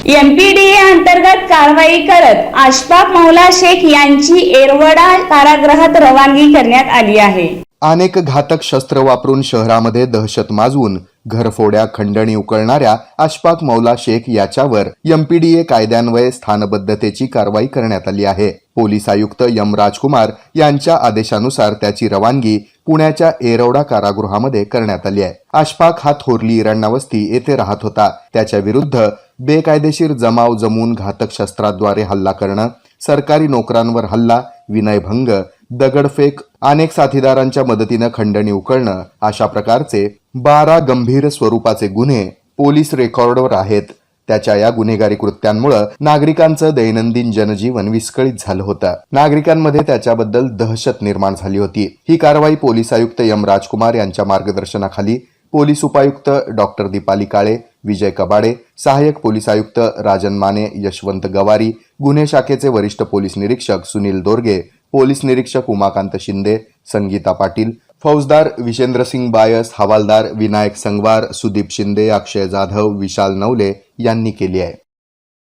MPDA अंतर्गत कारवाई करत आशफाक मौला शेख यांची एरवडा कारागृहात रवानगी करण्यात आली आहे. अनेक घातक शस्त्र वापरून शहरामध्ये दहशत माजवून घरफोड्या खंडणी उकळणाऱ्या अशफाक मौला शेख याच्यावर एमपीडीए कायद्यान्वये स्थानबद्धतेची कारवाई करण्यात आली आहे. पोलीस आयुक्त यम राजकुमार यांच्या आदेशानुसार त्याची रवानगी पुण्याच्या एरवडा कारागृहामध्ये करण्यात आली आहे. अशफाक हा थोरली इराण्णावस्ती येथे राहत होता. त्याच्या विरुद्ध बेकायदेशीर जमाव जमून घातक शस्त्राद्वारे हल्ला करणं सरकारी नोकरांवर हल्ला विनयभंग दगडफेक अनेक साथीदारांच्या मदतीनं खंडणी उकळणं अशा प्रकारचे बारा गंभीर स्वरूपाचे गुन्हे पोलीस रेकॉर्डवर आहेत. त्याच्या या गुन्हेगारी कृत्यांमुळे नागरिकांचं दैनंदिन जनजीवन विस्कळीत झालं होतं. नागरिकांमध्ये त्याच्याबद्दल दहशत निर्माण झाली होती. ही कारवाई पोलीस आयुक्त यम राजकुमार यांच्या मार्गदर्शनाखाली पोलीस उपायुक्त डॉक्टर दीपाली काळे विजय कबाडे सहाय्यक पोलीस आयुक्त राजन माने यशवंत गवारी गुन्हे शाखेचे वरिष्ठ पोलीस निरीक्षक सुनील दोरगे पोलीस निरीक्षक उमाकांत शिंदे संगीता पाटील फौजदार विशेंद्रसिंग बायस हवालदार विनायक संगवार सुदीप शिंदे अक्षय जाधव विशाल नवले यांनी केली आहे.